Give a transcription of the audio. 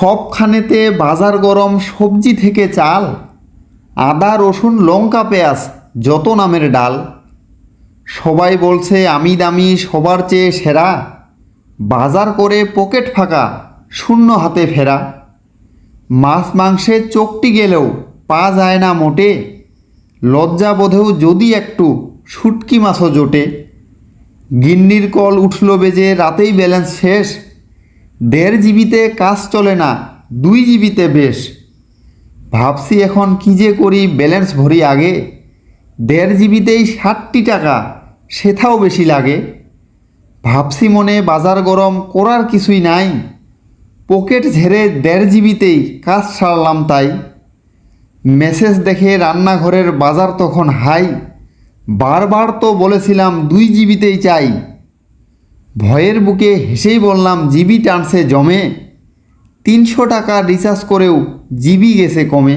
সবখানেতে বাজার গরম সবজি থেকে চাল, আদা, রসুন, লঙ্কা, পেঁয়াজ, যত নামের ডাল। সবাই বলছে, আমি দামি, সবার চেয়ে সেরা। বাজার করে পকেট ফাঁকা, শূন্য হাতে ফেরা। মাছ মাংসে চোখটি গেলেও পা যায় না মোটে। লজ্জা বোধেও যদি একটু শুটকি মাছও জোটে। গিন্নির কল উঠল বেজে, রাতেই ব্যালেন্স শেষ। দেড় জিবিতে কাজ চলে না, দুই জিবিতে বেশ। ভাবছি এখন কী যে করি, ব্যালেন্স ভরি আগে। দেড় জিবিতেই ষাটটি টাকা সেথাও বেশি লাগে। ভাবছি মনে বাজার গরম করার কিছুই নাই। পকেট ঝেড়ে দেড় জিবিতেই কাজ সারলাম তাই। মেসেজ দেখে রান্নাঘরের বাজার তখন হাই। বারবার তো বলেছিলাম দুই জিবিতেই চাই। ভয়ের বুকে হেসেই বললাম জিবি টানছে জমে। তিনশো টাকা রিচার্জ করেও জিবি গেছে কমে।